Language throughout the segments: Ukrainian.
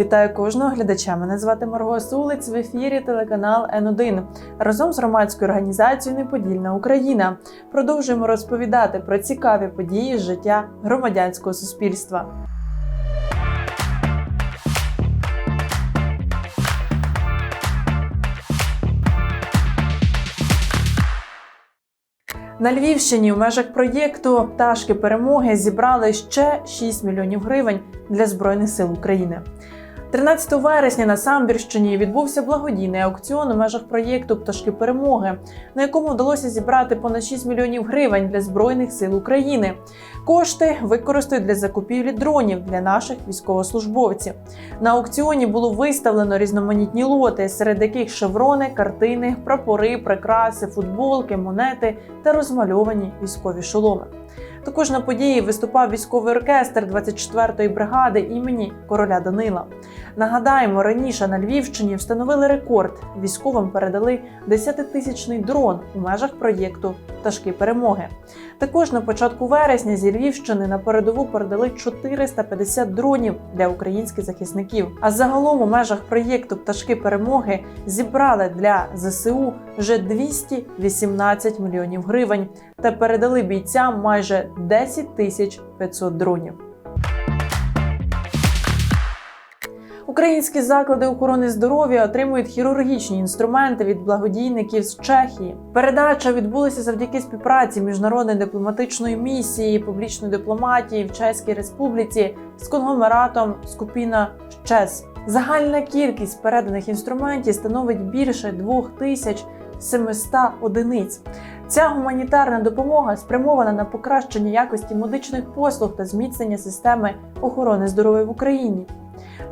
Вітаю кожного глядача. Мене звати Марго Сулиць в ефірі телеканал Н1. Разом з громадською організацією Неподільна Україна продовжуємо розповідати про цікаві події з життя громадянського суспільства. На Львівщині в межах проєкту Пташки перемоги зібрали ще 6 мільйонів гривень для Збройних сил України. 13 вересня на Самбірщині відбувся благодійний аукціон у межах проєкту Пташки перемоги, на якому вдалося зібрати понад 6 мільйонів гривень для Збройних сил України. Кошти використають для закупівлі дронів для наших військовослужбовців. На аукціоні було виставлено різноманітні лоти, серед яких шеврони, картини, прапори, прикраси, футболки, монети та розмальовані військові шоломи. Також на події виступав військовий оркестр 24-ї бригади імені короля Данила. Нагадаємо, раніше на Львівщині встановили рекорд. Військовим передали 10-тисячний дрон у межах проєкту Пташки перемоги. Також на початку вересня зі Львівщини на передову передали 450 дронів для українських захисників. А загалом у межах проєкту Пташки перемоги зібрали для ЗСУ вже 218 мільйонів гривень та передали бійцям майже 10 тисяч 500 дронів. Українські заклади охорони здоров'я отримують хірургічні інструменти від благодійників з Чехії. Передача відбулася завдяки співпраці міжнародної дипломатичної місії публічної дипломатії в Чеській Республіці з конгломератом Скупіна Щес. Загальна кількість переданих інструментів становить більше 2700 одиниць. Ця гуманітарна допомога спрямована на покращення якості медичних послуг та зміцнення системи охорони здоров'я в Україні.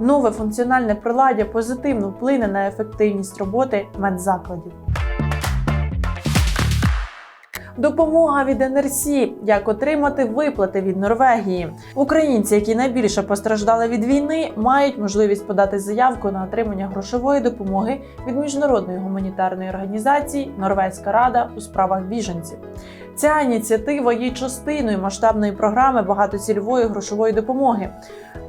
Нове функціональне приладдя позитивно вплине на ефективність роботи медзакладів. Допомога від НРС, як отримати виплати від Норвегії. Українці, які найбільше постраждали від війни, мають можливість подати заявку на отримання грошової допомоги від міжнародної гуманітарної організації Норвезька Рада у справах біженців. Ця ініціатива є частиною масштабної програми багатоцільової грошової допомоги,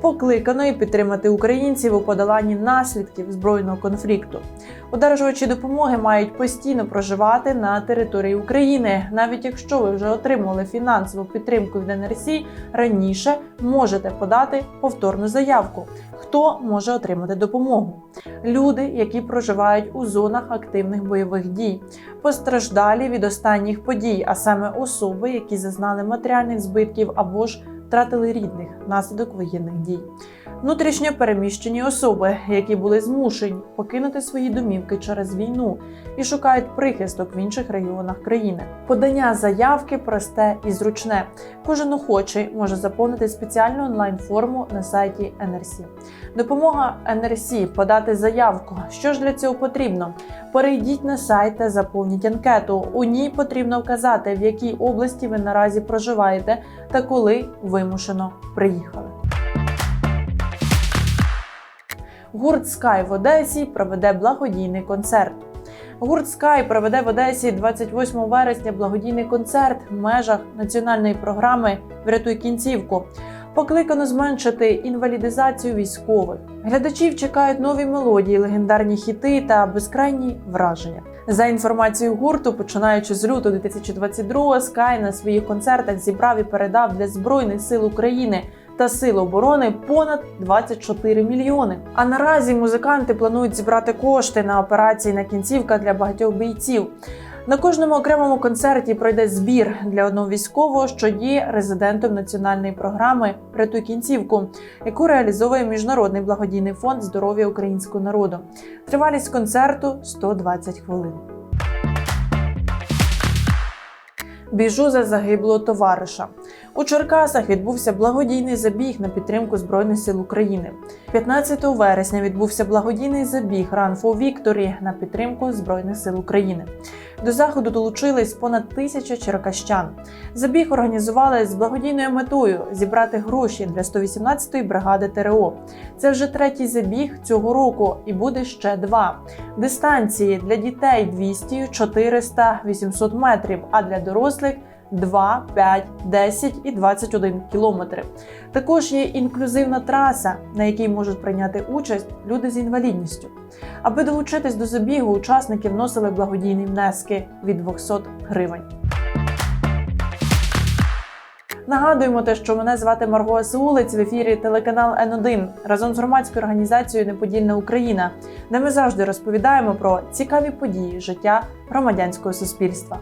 покликаної підтримати українців у подоланні наслідків збройного конфлікту. Одержувачі допомоги мають постійно проживати на території України. Навіть якщо ви вже отримували фінансову підтримку від НРС, раніше можете подати повторну заявку. Хто може отримати допомогу? Люди, які проживають у зонах активних бойових дій, постраждалі від останніх подій, а саме особи, які зазнали матеріальних збитків або ж втратили рідних внаслідок воєнних дій. Внутрішньо переміщені особи, які були змушені покинути свої домівки через війну і шукають прихисток в інших регіонах країни. Подання заявки просте і зручне. Кожен охочий може заповнити спеціальну онлайн-форму на сайті НРС. Допомога НРС подати заявку. Що ж для цього потрібно? Перейдіть на сайт та заповніть анкету. У ній потрібно вказати, в якій області ви наразі проживаєте та коли вимушено приїхали. Гурт Скай в Одесі проведе благодійний концерт. Гурт Скай проведе в Одесі 28 вересня благодійний концерт в межах національної програми Врятуй кінцівку. Покликано зменшити інвалідизацію військових. Глядачів чекають нові мелодії, легендарні хіти та безкрайні враження. За інформацією гурту, починаючи з лютого 2022 Скай на своїх концертах зібрав і передав для збройних сил України та Сил оборони понад 24 мільйони. А наразі музиканти планують зібрати кошти на операції на кінцівка для багатьох бійців. На кожному окремому концерті пройде збір для одного військового, що є резидентом національної програми Рятуй кінцівку, яку реалізовує міжнародний благодійний фонд здоров'я українського народу. Тривалість концерту 120 хвилин. Біжу за загиблого товариша. У Черкасах відбувся благодійний забіг на підтримку Збройних сил України. 15 вересня відбувся благодійний забіг Run for Victory на підтримку Збройних сил України. До заходу долучились понад тисяча черкащан. Забіг організували з благодійною метою зібрати гроші для 118-ї бригади ТРО. Це вже третій забіг цього року, і буде ще два. Дистанції для дітей 200, 400, 800 метрів, а для дорослих 2, 5, 10 і 21 кілометри. Також є інклюзивна траса, на якій можуть прийняти участь люди з інвалідністю. Аби долучитись до забігу, учасники вносили благодійні внески від 200 гривень. Нагадуємо те, що мене звати Марго Асеулець в ефірі телеканал Н1 разом з громадською організацією Неподільна Україна, де ми завжди розповідаємо про цікаві події життя громадянського суспільства.